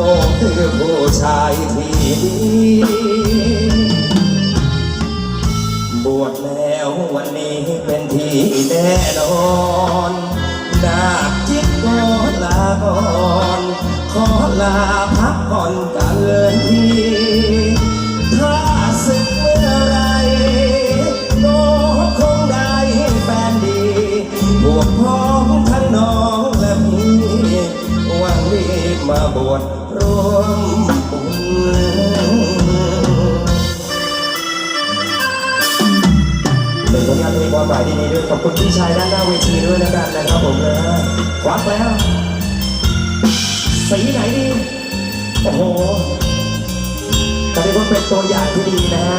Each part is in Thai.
ก็คือผู้ชายที่ดีบวชแล้ววันนี้เป็นที่แน่นอนนาคจิตก็ลาก่อนขอลาพักผ่อนกันเลยทีถ้าสึกเมื่อไรก็คงได้แฟนดีบวกพ้องทั้งน้องและพี่หวังรีบมาบวช เป็นผลงานเพลงความหมายดีๆด้วยขอบคุณพี่ชายด้านหน้าเวทีด้วยแล้วกันนะครับผมนะควักแล้วสีไหนดีโอ้โหก็เรียกว่าเป็นตัวอย่างที่ดีนะฮะ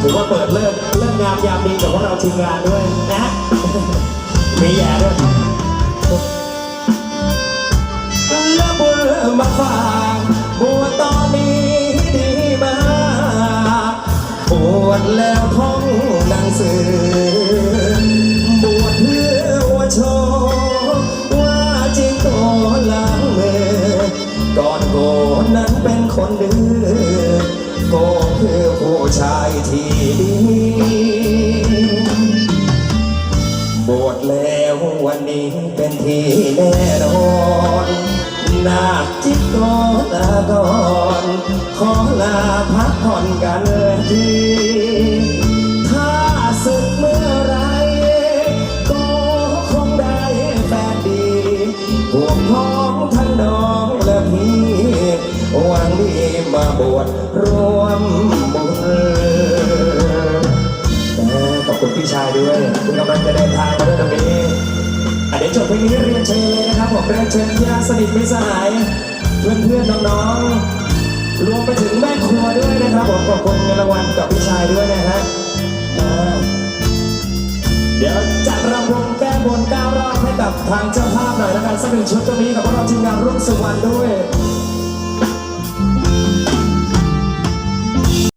ถือว่าเปิดเลิกเลิกงามยามดีกับพวกเราทีมงานด้วยนะมีแย่ด้วยและบุญมาฝากบวตอนนี้ บวชแล้วท่องหนังสือบวชเพื่อวดโชว์ว่าจริงโตหลังมือก่อนโกนั้นเป็นคนดื้อโกคือผู้ชายที่ดีบวชแล้ววันนี้เป็นที่แน่นอนนาจิตก็ลาก่อนขอลาพักผ่อนกันที องทั้งน้องและพี่หวังดีมาบวชร่วมบุญขอบคุณพี่ชายด้วย คุณกำลังจะเดินทางมาด้วยตรงนี้อะเดี๋ยวจบเพลงนี้เรียนเชิญเลยนะครับผมเรียนเชิญญาติสนิทมิสหาย เพื่อนเพื่อนๆน้องๆ รวมไปถึงแม่ครัวด้วยนะครับผมขอบคุณเงินรางวัลกับพี่ชายด้วยนะฮะเดี๋ยวจัดรำวงแก้บนเบ ให้กับทางเจ้าภาพหน่อยแล้วกันสักหนึ่งชุดตรงนี้กับพวกเราทีมงานรุ่งสุวรรณด้วย